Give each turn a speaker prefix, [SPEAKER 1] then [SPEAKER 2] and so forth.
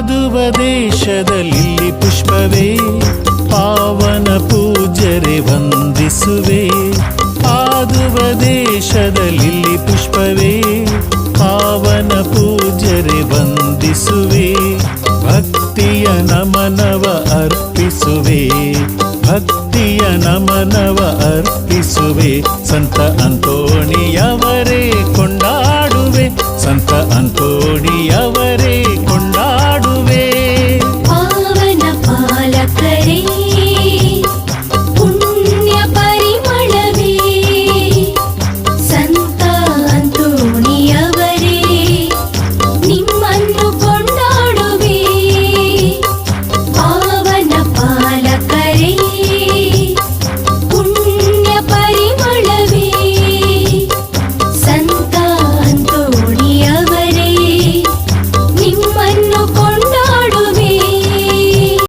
[SPEAKER 1] ಪಾದುವ ದೇಶದಲ್ಲಿ ಪುಷ್ಪವೇ, ಪಾವನ ಪೂಜರೆ ವಂದಿಸುವೆ. ಪಾದುವ ದೇಶದಲ್ಲಿ ಪುಷ್ಪವೇ, ಪಾವನ ಪೂಜರೆ ವಂದಿಸುವೆ. ಭಕ್ತಿಯ ನಮನವ ಅರ್ಪಿಸುವೆ, ಭಕ್ತಿಯ ನಮನವ ಅರ್ಪಿಸುವೆ. ಸಂತ ಅಂತೋಣಿಯವರೇ ಕೊಂಡಾಡುವೆ, ಸಂತ ಅಂತೋಣಿಯವ You.